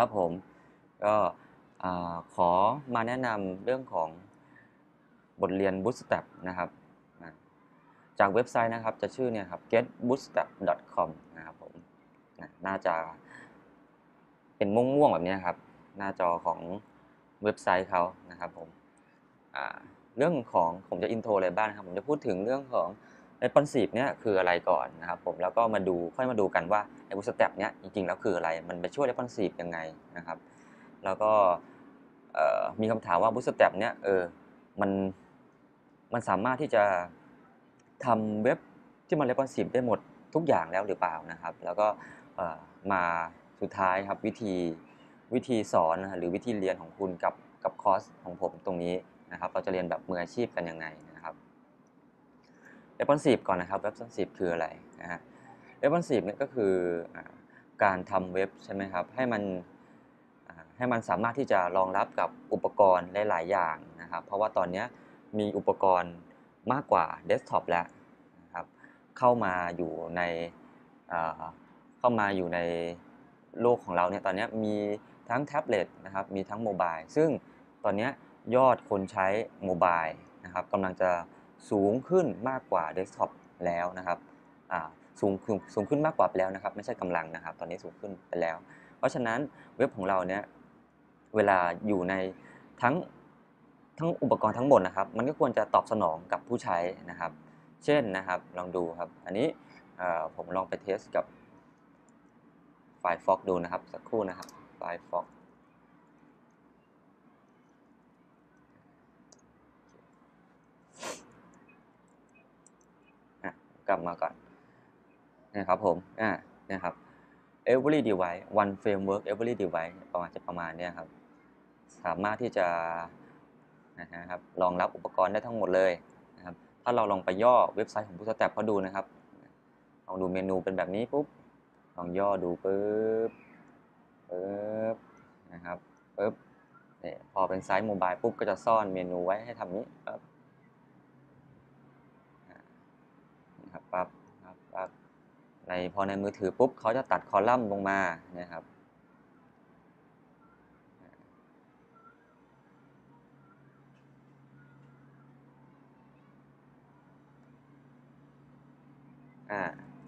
ครับผมก็ขอมาแนะนำเรื่องของบทเรียน Bootstrap นะครับจากเว็บไซต์นะครับจะชื่อเนี่ยครับ getbootstrap.com นะครับผมนะน่าจะเป็นม่วงๆแบบนี้ครับ หน้าจอของเว็บไซต์เขานะครับผมเรื่องของผมจะอินโทรอะไรบ้างครับ ผมจะพูดถึงเรื่องของ responsive เนี่ยคืออะไรก่อนนะครับผมแล้วก็มาดูค่อยมาดูกันว่าไอ้ bootstrap เนี่ยจริงๆแล้วคืออะไรมันไปช่วย responsive ยังไงนะครับ แล้วก็มีคำถามว่า bootstrap เนี่ยเออมันมันสามารถที่จะทำเว็บที่มัน responsive ได้หมดทุกอย่างแล้วหรือเปล่านะครับ แล้วก็มาสุดท้ายครับวิธีวิธีสอนนะหรือวิธีเรียนของคุณกับกับคอร์สของผมตรงนี้นะครับ เราจะเรียนแบบมืออาชีพกันยังไง responsive ก่อนนะครับ responsive คืออะไรนะฮะ responsive เนี่ยก็คืออการทำเว็บใช่ไหมครับ ให้มันให้มันสามารถที่จะรองรับกับอุปกรณ์หลาย ๆ อย่างนะครับ เพราะว่าตอนนี้มีอุปกรณ์มากกว่าเดสก์ท็อปแล้วนะครับ เข้ามาอยู่ในเข้ามาอยู่ในโลกของเราเนี่ยตอนนี้มีทั้งแท็บเล็ตนะครับ มีทั้งโมบาย ซึ่งตอนนี้ยอดคนใช้โมบายนะครับกำลังจะ สูงขึ้นมากกว่าเดสก์ท็อปแล้วนะครับอ่าสูงขึ้นสูงขึ้นมากกว่าไปแล้วนะครับ ไม่ใช่กำลังนะครับ ตอนนี้สูงขึ้นไปแล้ว เพราะฉะนั้นเว็บของเราเนี่ยเวลาอยู่ในทั้งทั้งอุปกรณ์ทั้งหมดนะครับ มันก็ควรจะตอบสนองกับผู้ใช้นะครับ เช่นนะครับลองดูครับ อันนี้อ่อผมลองไปเทสกับ Firefox ดูนะครับ สักครู่นะครับ Firefox อะ กลับมาก่อนนะครับผมอ่านี่ยครับ every device one framework every device ประมาณจะประมาณเนี้ยครับ สามารถที่จะนะครับรองรับอุปกรณ์ได้ทั้งหมดเลยนะครับ ถ้าเราลองไปย่อเว็บไซต์ของ Bootstrap เขาดูนะครับ ลองดูเมนูเป็นแบบนี้ปุ๊บ ลองย่อดูปุ๊บปุ๊บนะครับปุ๊บเนี่ยพอเป็นไซส์โมบายปุ๊บก็จะซ่อนเมนูไว้ให้ทำนี้ปั๊บอ่านะครับ ปั๊บปั๊บปั๊บในพอในมือถือปุ๊บเขาจะตัดคอลัมน์ลงมานะครับอ่า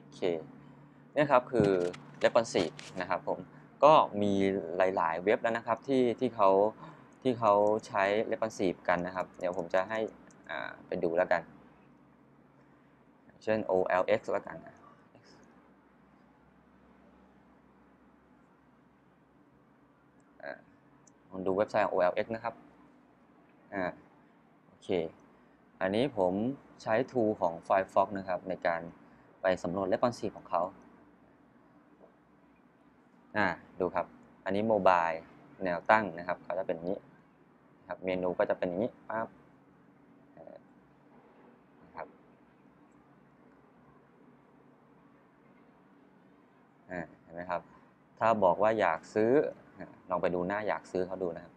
โอเคเนี่ยครับคือ responsive นะครับผมก็มีหลาย ๆ เว็บแล้วนะครับที่ที่เขาที่เขาใช้ responsive กันนะครับ เดี๋ยวผมจะให้อ่าไปดูแล้วกัน เช่น OLX แล้วกันนะอ่าลองดูเว็บไซต์ของ OLX นะครับ อ่า โอเค อันนี้ผมใช้ tool ของ Firefox นะครับ ในการไปสำรวจ responsive ของเขา อ่า ดูครับ อันนี้โมบายแนวตั้งนะครับ เขาจะเป็นนี้นะครับ เมนูก็จะเป็นอย่างนี้ปั๊บเอ่อนะครับอ่าเห็น ไหมครับ ถ้าบอกว่าอยากซื้อ ลองไปดูหน้าอยากซื้อเขาดูนะครับ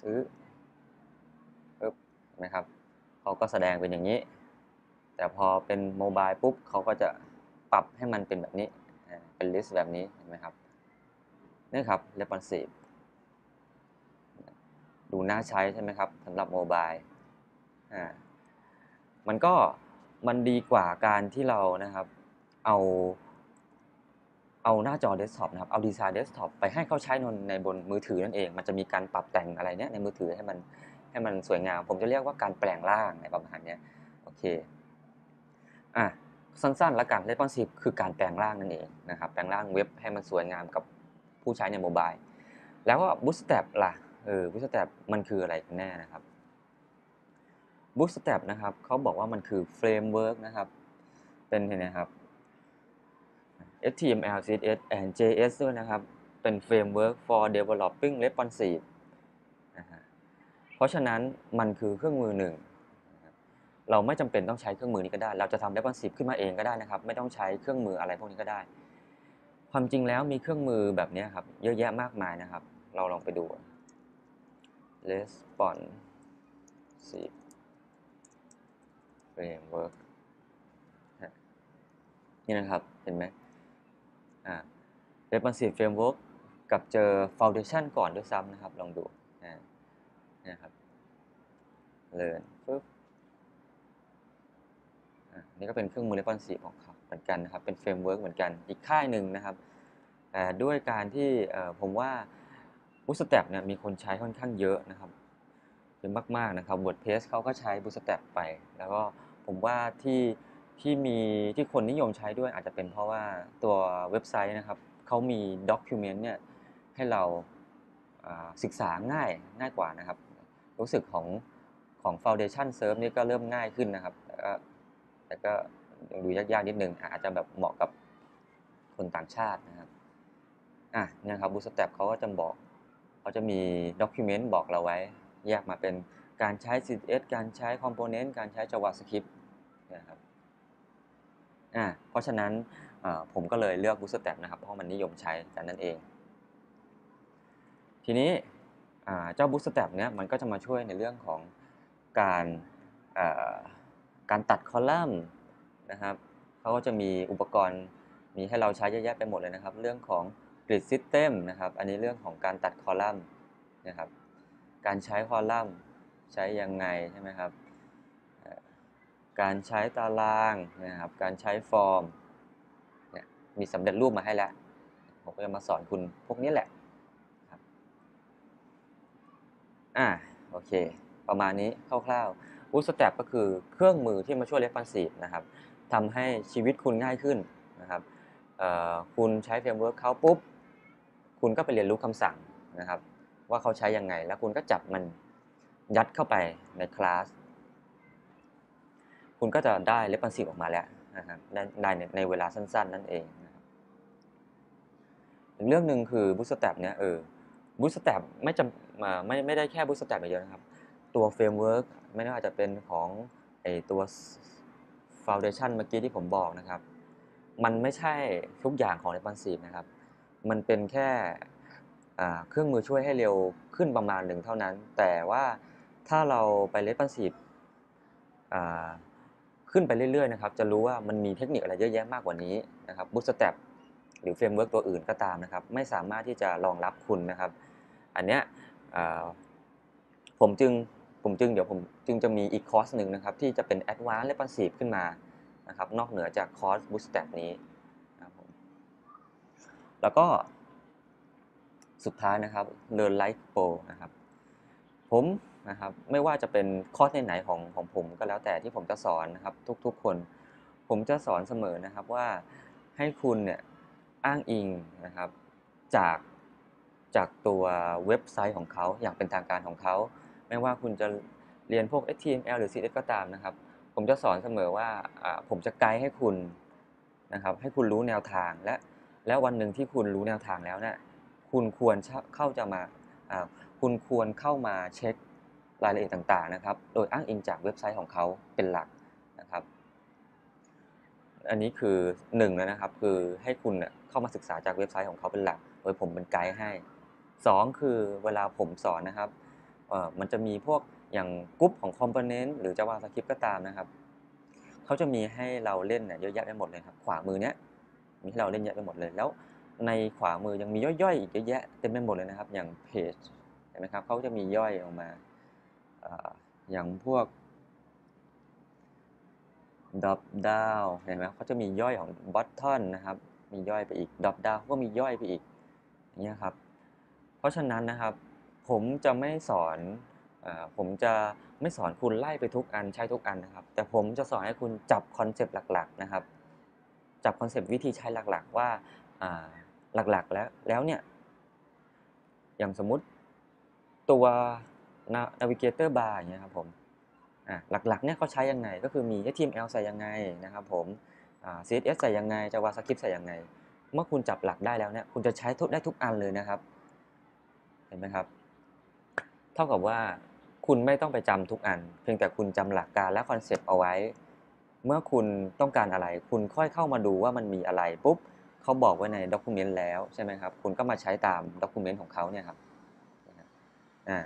ซื้อปึ๊บเห็นไหมครับเขาก็แสดงเป็นอย่างนี้ แต่พอเป็นโมบายปุ๊บเขาก็จะปรับให้มันเป็นแบบนี้ เป็นลิสต์แบบนี้เห็นไหมครับนี่ครับ responsive ดูน่าใช้ใช่ไหมครับสำหรับโมบายอ่ามันก็มันดีกว่าการที่เรานะครับ เอาเอาหน้าจอเดสก์ท็อปนะครับ เอาดีไซน์เดสก์ท็อปไปให้เขาใช้ในในบนมือถือนั่นเอง มันจะมีการปรับแต่งอะไรเนี้ยในมือถือให้มันให้มันสวยงาม ผมจะเรียกว่าการแปลงร่างในประมาณเนี้ยโอเค อะสั้นๆแล้วกัน responsive คือการแปลงร่างนั่นเองนะครับ แปลงร่างเว็บให้มันสวยงามกับผู้ใช้ในโมบาย แล้วก็ Bootstrap ล่ะ เออ Bootstrap มันคืออะไรกันแน่นะครับ Bootstrap นะครับเขาบอกว่ามันคือเฟรมเวิร์กนะครับ เป็นเห็นไหมครับ HTML CSS and JS ด้วยนะครับ เป็น framework for developing responsive นะฮะเพราะฉะนั้นมันคือเครื่องมือหนึ่ง เราไม่จำเป็นต้องใช้เครื่องมือนี้ก็ได้ เราจะทำ responsive ขึ้นมาเองก็ได้นะครับ ไม่ต้องใช้เครื่องมืออะไรพวกนี้ก็ได้ ความจริงแล้วมีเครื่องมือแบบนี้ครับ เยอะแยะมากมายนะครับ เราลองไปดู responsive framework นี่นะครับ เห็นไหม responsive framework กับเจอ foundation ก่อนด้วยซ้ำนะครับ ลองดูนะครับ learn ปึ๊บอะนี่ก็เป็นเครื่องมือ responsive ของเขาเหมือนกันนะครับ เป็น framework เหมือนกันอีกค่ายหนึ่งนะครับแต่ด้วยการที่ผมว่า Bootstrap เนี่ยมีคนใช้ค่อนข้างเยอะนะครับเยอะมากๆนะครับ WordPress เขาก็ใช้ Bootstrap ไป แล้วก็ผมว่าที่ที่มีที่คนนิยมใช้ด้วยอาจจะเป็นเพราะว่าตัวเว็บไซต์นะครับ เขามี Document เนี่ยให้เราศึกษาง่ายง่ายกว่านะครับ รู้สึกของของ Foundation Serve นี่ก็เริ่มง่ายขึ้นนะครับ แต่ก็แต่ก็ยังดูยากๆนิดนึงอาจจะแบบเหมาะกับคนต่างชาตินะครับอะเนี่ยครับ Bootstrap เขาก็จะบอกเขาจะมี document บอกเราไว้ แยกมาเป็นการใช้ CSS การใช้ component การใช้ JavaScript นะครับอะเพราะฉะนั้น ผมก็เลยเลือก Bootstrap นะครับ เพราะมันนิยมใช้กันนั่นเอง ทีนี้เจ้า Bootstrap เนี้ยมันก็จะมาช่วยในเรื่องของการการตัดคอลัมน์นะครับเขาก็จะมีอุปกรณ์มีให้เราใช้เยอะแยะไปหมดเลยนะครับ เรื่องของ Grid System นะครับ อันนี้เรื่องของการตัดคอลัมน์นะครับ การใช้คอลัมน์ใช้ยังไงใช่ไหมครับ การใช้ตารางนะครับ การใช้ฟอร์ม มีสำเร็จรูปมาให้แล้ว ผมก็จะมาสอนคุณพวกนี้แหละครับอ่าโอเค ประมาณนี้คร่าวๆ Bootstrap ก็คือเครื่องมือที่มาช่วย Responsive นะครับทำให้ชีวิตคุณง่ายขึ้นนะครับคุณใช้เฟรมเวิร์กเขาปุ๊บ คุณก็ไปเรียนรู้คำสั่งนะครับ ว่าเขาใช้ยังไง แล้วคุณก็จับมันยัดเข้าไปในคลาส คุณก็จะได้ responsive ออกมาแล้วนะครับได้ในในเวลาสั้น ๆ นั่นเอง อีกเรื่องหนึ่งคือ Bootstrap เนี่ยเออ Bootstrap ไม่จำไม่ไม่ได้แค่ Bootstrap อย่างเดียวนะครับ ตัวเฟรมเวิร์กไม่ว่าจะเป็นของไอตัว Foundation เมื่อกี้ที่ผมบอกนะครับ มันไม่ใช่ทุกอย่างของ responsive นะครับ มันเป็นแค่เครื่องมือช่วยให้เร็วขึ้นประมาณหนึ่งเท่านั้น แต่ว่าถ้าเราไป responsive ขึ้นไปเรื่อยๆนะครับ จะรู้ว่ามันมีเทคนิคอะไรเยอะแยะมากกว่านี้นะครับ Bootstrap หรือเฟรมเวิร์กตัวอื่นก็ตามนะครับ ไม่สามารถที่จะรองรับคุณนะครับ อันเนี้ยผมจึงผมจึงเดี๋ยวผมจึงจะมีอีกคอร์สหนึ่งนะครับ ที่จะเป็น Advanced Responsive ขึ้นมานะครับ นอกเหนือจากคอร์ส Bootstrap นี้นะครับผมแล้วก็สุดท้ายนะครับ Learn Like Pro นะครับ ผมนะครับไม่ว่าจะเป็นคอร์สไหนๆของของผมก็แล้วแต่ที่ผมจะสอนนะครับ ทุกๆคน ผมจะสอนเสมอนะครับว่าให้คุณเนี่ย อ้างอิงนะครับจากจากตัวเว็บไซต์ของเขาอย่างเป็นทางการของเขา ไม่ว่าคุณจะเรียนพวก HTML หรือ CSS ก็ตามนะครับ ผมจะสอนเสมอว่าผมจะไกด์ให้คุณนะครับให้คุณรู้แนวทางและแล้ววันหนึ่งที่คุณรู้แนวทางแล้วเนี่ยคุณควรเข้าจะมาอ่าคุณควรเข้ามาเช็ครายละเอียดต่างๆนะครับ โดยอ้างอิงจากเว็บไซต์ของเขาเป็นหลักนะครับ อันนี้คือหนึ่งแล้วนะครับ คือให้คุณเข้ามาศึกษาจากเว็บไซต์ของเขาเป็นหลัก โดยผมเป็นไกด์ให้สองคือเวลาผมสอนนะครับมันจะมีพวกอย่างกรุ๊ปของ Component หรือ JavaScript ก็ตามนะครับ เขาจะมีให้เราเล่นเนี่ยเยอะแยะไปหมดเลยครับ ขวามือเนี้ยมีให้เราเล่นเยอะไปหมดเลย แล้วในขวามือยังมีย่อยๆ อีกเยอะแยะเต็มไปหมดเลยนะครับ อย่างเพจเห็นไหมครับเขาจะมีย่อยออกมาอย่างพวก drop down เห็นไหมเขาจะมีย่อยของ button นะครับ มีย่อยไปอีก drop down ก็มีย่อยไปอีกอย่างเงี้ยครับ เพราะฉะนั้นนะครับ ผมจะไม่สอนอผมจะไม่สอนคุณไล่ไปทุกอันใช้ทุกอันนะครับ แต่ผมจะสอนให้คุณจับคอนเซปต์หลัก ๆ นะครับ จับคอนเซปต์วิธีใช้หลักๆ ว่าหลักๆ แล้วแล้วเนี่ย อย่างสมมุติตัว navigator bar อย่างเงี้ยครับผม หลักๆเนี่ยเขาใช้ยังไง ก็คือมี HTML ใส่ยังไงนะครับผม CSS ใส่ยังไง JavaScript ใส่ยังไง เมื่อคุณจับหลักได้แล้วเนี่ยคุณจะใช้ทุกได้ทุกอันเลยนะครับ เห็นไหมครับ เท่ากับว่าคุณไม่ต้องไปจำทุกอัน เพียงแต่คุณจำหลักการและคอนเซปต์เอาไว้ เมื่อคุณต้องการอะไร คุณค่อยเข้ามาดูว่ามันมีอะไรปุ๊บเขาบอกไว้ในด็อกิเมนต์แล้วใช่ไหมครับ คุณก็มาใช้ตามด็อกิเมนต์ของเขาเนี่ยครับอ่า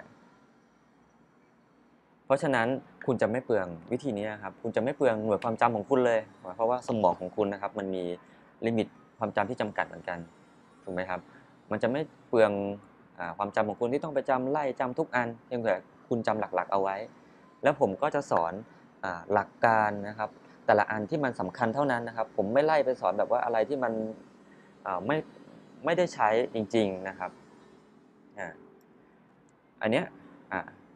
เพราะฉะนั้นคุณจะไม่เปลืองวิธีนี้ครับคุณจะไม่เปลืองหน่วยความจำของคุณเลย เพราะว่าสมองของคุณนะครับมันมีลิมิตความจำที่จำกัดเหมือนกันถูกไหมครับ มันจะไม่เปลืองอความจำของคุณที่ต้องไปจำไล่จำทุกอันเพียงแต่คุณจำหลักๆเอาไว้ แล้วผมก็จะสอนอหลักการนะครับแต่ละอันที่มันสำคัญเท่านั้นนะครับ ผมไม่ไล่ไปสอนแบบว่าอะไรที่มันไม่ไม่ได้ใช้จริง ๆนะครับ อันเนี้ย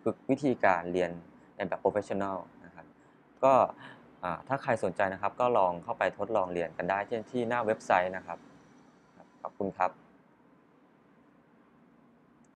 คือวิธีการเรียนในแบบโปรเฟชชั่นอลนะครับก็ถ้าใครสนใจนะครับก็ลองเข้าไปทดลองเรียนกันได้ที่ที่หน้าเว็บไซต์นะครับขอบคุณครับ